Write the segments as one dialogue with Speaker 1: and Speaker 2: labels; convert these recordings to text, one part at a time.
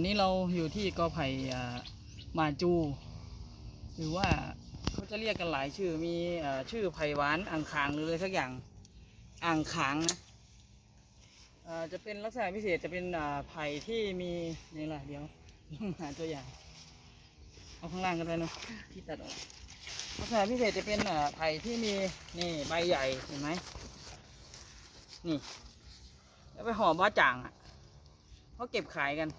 Speaker 1: วันนี้เราอยู่ที่กอไผ่มาจู หรือว่าเขาจะเรียกกันหลายชื่อมีอชื่อไผ่หวานอ่างขางหรืออะไรสักอย่างอ่างขางนะจะเป็นลักษณะพิเศษจะเป็นไผ่ที่มีนี่แหละเดี๋ยวหาตัวอย่าง เอาข้างล่างกันไปเนาะที่ตัดออกลักษณะพิเศษจะเป็นไผ่ที่มีนี่ใบใหญ่เห็นไหมนี่แล้วไปห่อบ้าจ่างอะเขาเก็บขายกัน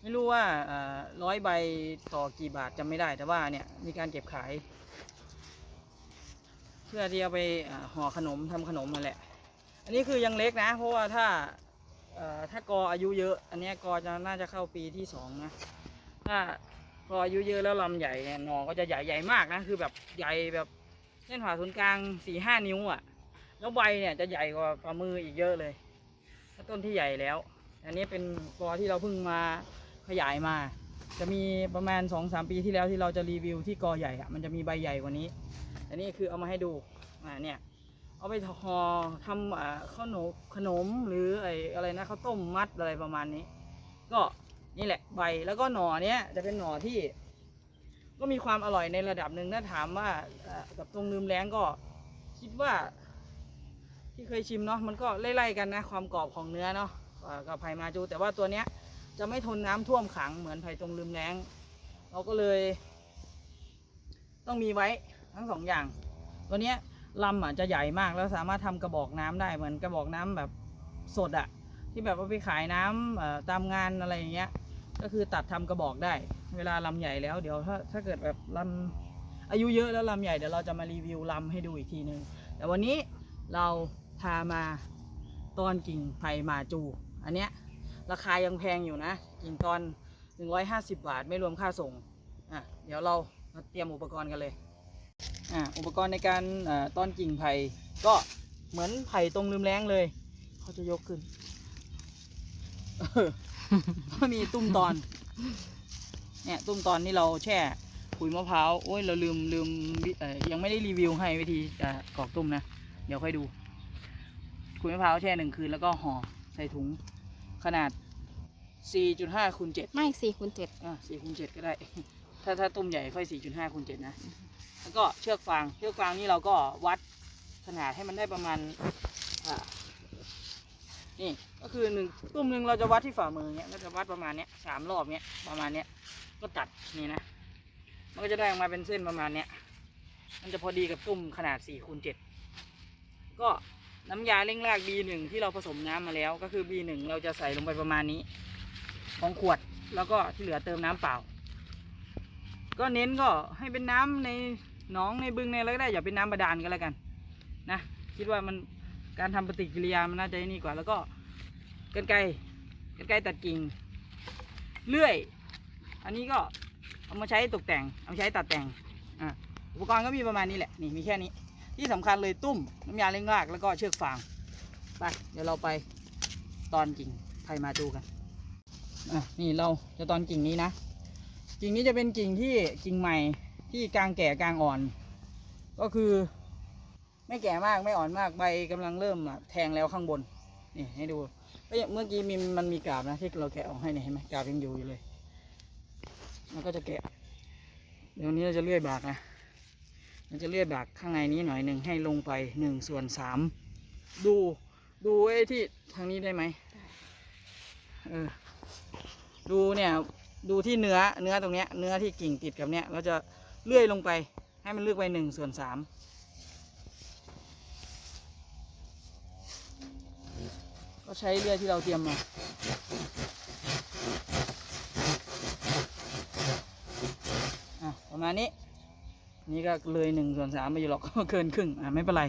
Speaker 1: ไม่รู้ว่าร้อยใบต่อกี่บาทจำไม่ได้แต่ว่าเนี่ยมีการเก็บขาย เพื่อที่เอาไปห่อขนมทำขนมมาแหละ อันนี้คือยังเล็กนะ เพราะว่าถ้าถ้ากออายุเยอะ อันนี้กอจะน่าจะเข้าปีที่สองนะถ้ากออายุเยอะแล้วลำใหญ่เนี่ยหนอก็จะใหญ่ใหญ่มากนะคือแบบใหญ่แบบเส้นผ่าศูนย์กลางสี่ห้านิ้วอะ่ะ แล้วใบเนี่ยจะใหญ่กว่าฝ่ามืออีกเยอะเลยถ้าต้นที่ใหญ่แล้ว อันนี้เป็นกอที่เราเพิ่งมา ขยายมา จะมีประมาณ2อสปีที่แล้วที่เราจะรีวิวที่กอใหญ่อะมันจะมีใบใหญ่กว่านี้ อันนี้คือเอามาให้ดูอ่าเนี่ยเอาไปห่อทำอ่าขนมขนมหรือไออะไรนะข้าวต้มมัดอะไรประมาณนี้ ก็นี่แหละใบแล้วก็หน่อเนี้ยจะเป็นหน่อที่ ก็มีความอร่อยในระดับหนึ่งถ้าถามว่ากับตรงลืมแรงก็คิดว่า ที่เคยชิมเนาะมันก็ไล่ๆกันนะ ความกรอบของเนื้อเนาะกับไผ่มาจูแต่ว่าตัวเนี้ย จะไม่ทนน้ำท่วมขังเหมือนไผ่ตรงลืมแรงเราก็เลย ต้องมีไว้ทั้งสองอย่าง ตัวเนี้ยลำอะจะใหญ่มากแล้วสามารถทำกระบอกน้ำได้เหมือนกระบอกน้ำแบบสดอะที่แบบว่าไปขายน้ำตามงานอะไรอย่างเงี้ย ก็คือตัดทำกระบอกได้ เวลาลำใหญ่แล้ว เดี๋ยวถ้าถ้าเกิดแบบลำอายุเยอะแล้วลำใหญ่เดี๋ยวเราจะมารีวิวลำให้ดูอีกทีนึงแต่วันนี้เราพามาตอนกิ่งไผ่มาจู อันเนี้ย ราคายังแพงอยู่นะกิ่งตอน 150 บาทไม่รวมค่าส่งอะเดี๋ยวเรามาเตรียมอุปกรณ์กันเลยอะอุปกรณ์ในการเอ่อนกิ่งไผ่ก็เหมือนไผ่ตรงลืมแรงเลย เขาจะยกขึ้นก็มีตุ้มตอน เนี่ยตุ้มตอนนี่เราแช่ขุยมะพร้าวโอ้ยเราลืมลืมยังไม่ได้รีวิวให้วิธีจะกรอกตุ้มนะ เดี๋ยวค่อยดูขุยมะพร้าวแช่หนึ่งคืนแล้วก็ห่อใส่ถุง ขนาด 4.5คูณ7
Speaker 2: ไม่สี่คูณเจ็ด
Speaker 1: อะ4คูณ7ก็ได้ ถ้าถ้าตุ้มใหญ่ค่อย 4.5คูณ7นะ แล้วก็เชือกฟาง เชือกฟางนี่เราก็วัดขนาดให้มันได้ประมาณอ่านี่ก็คือหนึ่งตุ้มหนึ่งเราจะวัดที่ฝ่ามือเนี้ยเราจะวัดประมาณเนี้ยสามรอบเนี้ยประมาณเนี้ยก็ตัดนี่นะ มันก็จะได้ออกมาเป็นเส้นประมาณเนี้ยมันจะพอดีกับตุ้มขนาด4คูณ7ก็ น้ำยาเร่งราก B1 ที่เราผสมน้ำมาแล้ว ก็คือ B1 เราจะใส่ลงไปประมาณนี้ ของขวดแล้วก็ที่เหลือเติมน้ำเปล่า ก็เน้นก็ให้เป็นน้ำในหนองในบึงในอะไรก็ได้อย่าเป็นน้ำบาดาลก็แล้วกันนะคิดว่ามันการทำปฏิกิริยามันน่าจะนี่กว่า แล้วก็กันไกกันไกตัดกิ่งเลื่อย อันนี้ก็เอามาใช้ตกแต่ง เอามาใช้ตัดแต่งอะอุปกรณ์ก็มีประมาณนี้แหละ นี่มีแค่นี้ ที่สำคัญเลยตุ้มน้ำยาเล้งรากแล้วก็เชือกฟางไปเดี๋ยวเราไปตอนกิ่งไผ่มาดูกันอะนี่เราจะตอนกิ่งนี้นะ กิ่งนี้จะเป็นกิ่งที่กิ่งใหม่ที่กลางแก่กลางอ่อน ก็คือไม่แก่มากไม่อ่อนมากใบกำลังเริ่มอะแทงแล้วข้างบนนี่ให้ดูเมื่อกี้มีมันมีกาบนะที่เราแกะออกให้เนี่ยเห็นไหมกาบยังอยู่อยู่เลยแล้วก็จะแกะเดี๋ยวนี้เราจะเลื่อยบากนะ เราจะเลื่อยบากข้างในนี้หน่อยหนึ่งให้ลงไปหนึ่งส่วนสามดูดูไอ้ที่ทางนี้ได้ไหมเออดูเนี่ยดูที่เนื้อเนื้อตรงเนี้ยเนื้อที่กิ่งติดกับเนี้ยเราจะเลื่อยลงไป ให้มันเลือกไปหนึ่งส่วนสามก็ใช้เลื่อยที่เราเตรียมมาอะประมาณนี้ นี่ก็เลยหนึ่งส่วนสามไปอยู่หรอกเกินครึ่งอะไม่เป็นไร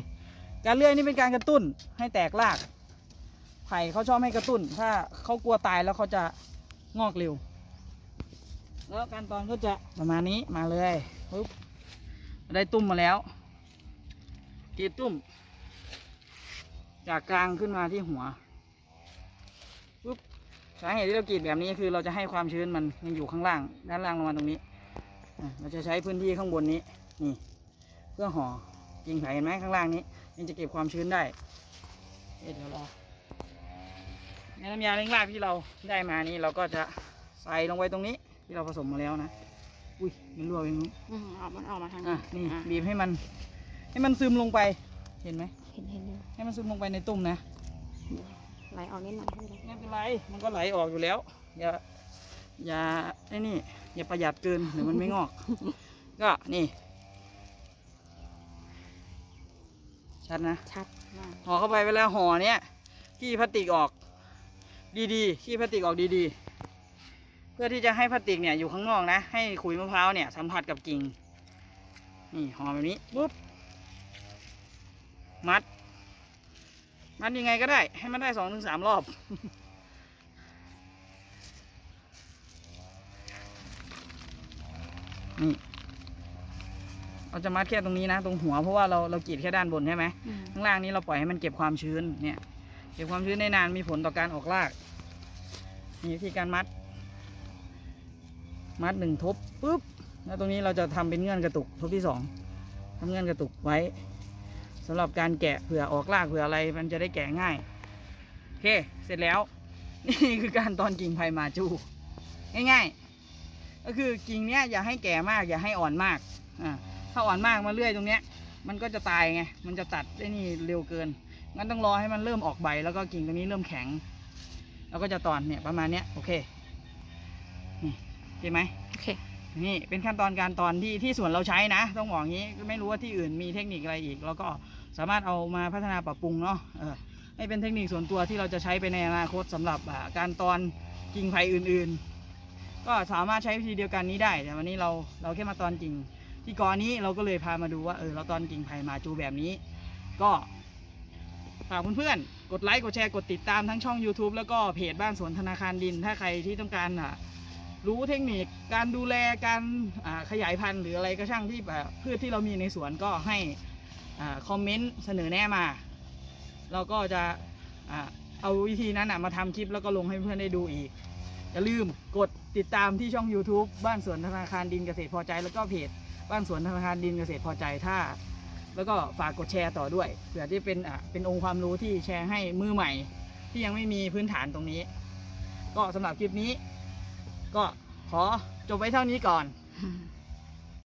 Speaker 1: การเลื่อยนี่เป็นการกระตุ้นให้แตกราก ไผ่เขาชอบให้กระตุ้น ถ้าเขากลัวตายแล้วเขาจะงอกเร็ว แล้วการตอนก็จะประมาณนี้มาเลยปุ๊บได้ตุ้มมาแล้วกีดตุ้ม จากกลางขึ้นมาที่หัวปุ๊บสาเหตุที่เรากรีดแบบนี้คือเราจะให้ความชื้นมันยังอยู่ข้างล่าง ด้านล่างลงมาตรงนี้ เราจะใช้พื้นที่ข้างบนนี้ นี่เพื่อห่อกิ่งไผ่เห็นไหมข้างล่างนี้ยังจะเก็บความชื้นได้เอ๊ะเดี๋ยวรอในน้ำยาเล้งรากที่เราได้มานี้เราก็จะใส่ใส่ลงไปตรงนี้ที่เราผสมมาแล้วนะอุ้ยมันรั่วไปนู้น
Speaker 2: อืมเอามันออกมาทาง
Speaker 1: อะ
Speaker 2: นี้
Speaker 1: นี่
Speaker 2: อะ
Speaker 1: บีบให้มัน ให้มันซึมลงไปเห็นไหม
Speaker 2: เห็นเห็นอยู่
Speaker 1: ให้มันซึมลงไปในตุ่มนะ
Speaker 2: ไหลออกนิดหน่อยไม่เป็นไร
Speaker 1: ไม่เป็นไร มันก็ไหลออกอยู่แล้ว อย่า อย่าไอ้นี่ อย่าประหยัดเกินเดี๋ยวมันไม่งอก ก็นี่ ชัดนะ
Speaker 2: ชัดมาก
Speaker 1: ห่อเข้าไปเวลาห่อเนี้ยขี้พลาสติกออก ดีๆขี้พลาสติกออกดีๆ เพื่อที่จะให้พลาสติกเนี่ยอยู่ข้างนอกนะ ให้ขุยมะพร้าวเนี่ยสัมผัสกับกิ่ง นี่ห่อแบบนี้ปุ๊บ มัด มัดยังไงก็ได้ ให้มันได้สองถึงสามรอบนี่ เราจะมัดแค่ตรงนี้นะ ตรงหัวเพราะว่าเราเรากรีดแค่ด้านบนใช่ไหม
Speaker 2: อืม
Speaker 1: ข้างล่างนี้เราปล่อยให้มันเก็บความชื้นเนี่ยเก็บความชื้นได้นานมีผลต่อการออกรากนี่วิธีการมัด มัดหนึ่งทบปุ๊บแล้วตรงนี้เราจะทำเป็นเงื่อนกระตุกทบที่สองทำเงื่อนกระตุกไว้สำหรับการแกะเผื่อออกรากเผื่ออะไรมันจะได้แกะง่ายโอเคเสร็จแล้ว นี่คือการตอนกิ่งไผ่มาจูง่ายๆ ก็คือกิ่งเนี้ยอย่าให้แก่มาก อย่าให้อ่อนมากอ่า ถ้าอ่อนมากมาเรื่อยตรงเนี้ย มันก็จะตายไง มันจะตัดได้นี่เร็วเกิน งั้นต้องรอให้มันเริ่มออกใบแล้วก็กิ่งตรงนี้เริ่มแข็ง แล้วก็จะตอนเนี่ยประมาณเนี้ยโอเค นี่โอเคไหม
Speaker 2: โอเค
Speaker 1: นี่เป็นขั้นตอนการตอนที่ที่ส่วนเราใช้นะ ต้องบอกอย่างนี้ ไม่รู้ว่าที่อื่นมีเทคนิคอะไรอีก แล้วก็สามารถเอามาพัฒนาปรับปรุงเนาะเออให้เป็นเทคนิคส่วนตัวที่เราจะใช้ไปในอนาคตสำหรับอ่าการตอนกิ่งไผ่อื่น ๆ ก็สามารถใช้วิธีเดียวกันนี้ได้ แต่วันนี้เราเราแค่มาตอนกิ่ง ที่กอนี้เราก็เลยพามาดูว่าเออเราตอนกิ่งไผ่มาจูแบบนี้ ก็ฝากเพื่อนๆกดไลค์กดแชร์กดติดตามทั้งช่อง YouTube แล้วก็เพจบ้านสวนธนาคารดิน ถ้าใครที่ต้องการอะรู้เทคนิคการดูแลการขยายพันธุ์หรืออะไรก็ช่างที่แบบพืชที่เรามีในสวนก็ให้อคอมเมนต์เสนอแน่มา เราก็จะอ่าเอาวิธีนั้นมาทำคลิปแล้วก็ลงให้เพื่อนได้ดูอีก อย่าลืมกดติดตามที่ช่อง YouTube บ้านสวนธนาคารดินเกษตรพอใจ แล้วก็เพจบ้านสวนธนาคารดินเกษตรพอใจถ้า แล้วก็ฝากกดแชร์ต่อด้วยเผื่อที่เป็นอะเป็นองค์ความรู้ที่แชร์ให้มือใหม่ ที่ยังไม่มีพื้นฐานตรงนี้ ก็สำหรับคลิปนี้ ก็ขอจบไว้เท่านี้ก่อน